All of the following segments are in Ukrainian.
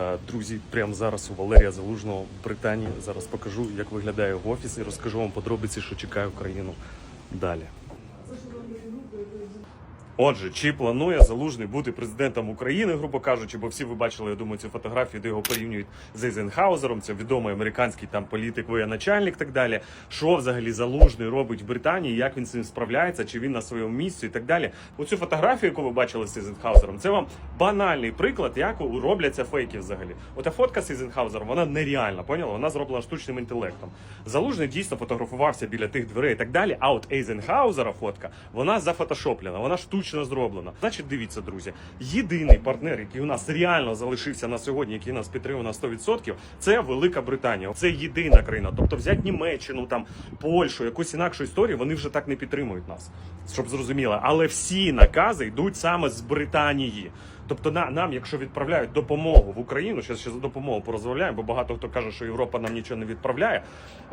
Е, Друзі, прямо зараз у Валерія Залужного в Британії. Зараз покажу, як виглядає його офіс, і розкажу вам подробиці, що чекає Україну далі. Отже, чи планує Залужний бути президентом України, грубо кажучи, бо всі ви бачили, я думаю, цю фотографію, де його порівнюють з Ейзенхаузером, це відомий американський там політик, воєначальник так далі. Що взагалі Залужний робить в Британії, як він з цим справляється, чи він на своєму місці і так далі. Оцю фотографію, яку ви бачили з Ейзенхаузером, це вам банальний приклад, як робляться фейки взагалі. Ота фотка з Ейзенхаузером, вона нереальна, поняла? Вона зроблена штучним інтелектом. Залужний дійсно фотографувався біля тих дверей і так далі. А от Ейзенхаузера фотка, вона зафотошоплена, вона штучно зроблено. Значить, дивіться, друзі, єдиний партнер, який у нас реально залишився на сьогодні, який нас підтримує на 100%, це Велика Британія. Це єдина країна. Тобто взять Німеччину, там Польщу, якусь інакшу історію, вони вже так не підтримують нас, щоб зрозуміло. Але всі накази йдуть саме з Британії. Тобто на, нам, якщо відправляють допомогу в Україну, зараз ще за допомогу порозмовляємо, бо багато хто каже, що Європа нам нічого не відправляє.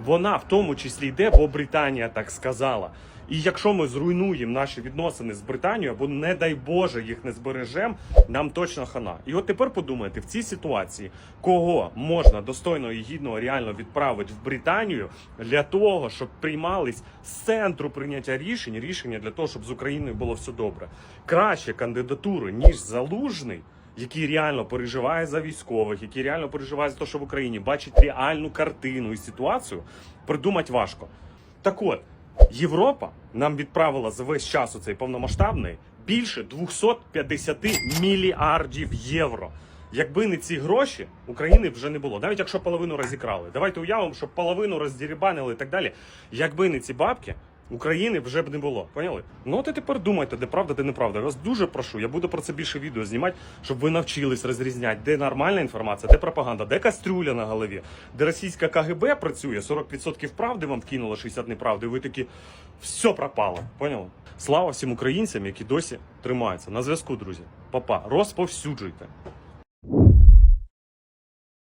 Вона в тому числі йде, бо Британія так сказала. І якщо ми зруйнуємо наші відносини з Британією, або не дай Боже їх не збережемо, нам точно хана. І от тепер подумайте, в цій ситуації кого можна достойно і гідно реально відправити в Британію для того, щоб приймались з центру прийняття рішень, рішення для того, щоб з Україною було все добре. Краще кандидатури, ніж залужний. Який реально переживає за військових, який реально переживає за те, що в Україні бачить реальну картину і ситуацію, придумати важко. Так от, Європа нам відправила за весь час цей повномасштабний більше 250 мільярдів євро. Якби не ці гроші, України вже не було. Навіть якщо половину розікрали. Давайте уявимо, що половину роздірібанили і так далі. Якби не ці бабки, України вже б не було. Поняли? Ну от і тепер думайте, де правда, де неправда. Я вас дуже прошу. Я буду про це більше відео знімати, щоб ви навчились розрізняти, де нормальна інформація, де пропаганда, де кастрюля на голові, де російська КГБ працює, 40% правди вам вкинуло, 60 неправди. і Ви такі все пропало. Поняли? Слава всім українцям, які досі тримаються. На зв'язку, друзі. Папа, розповсюджуйте.